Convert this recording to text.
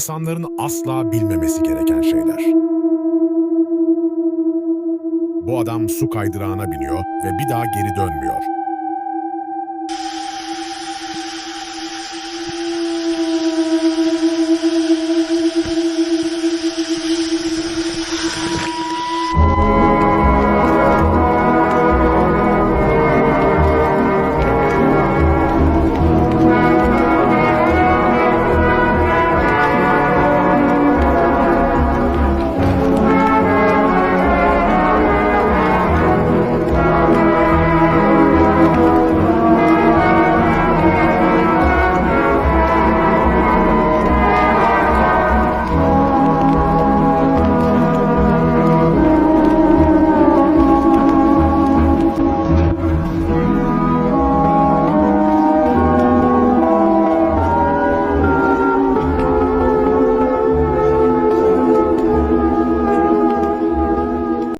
insanların asla bilmemesi gereken şeyler. Bu adam su kaydırağına biniyor ve bir daha geri dönmüyor.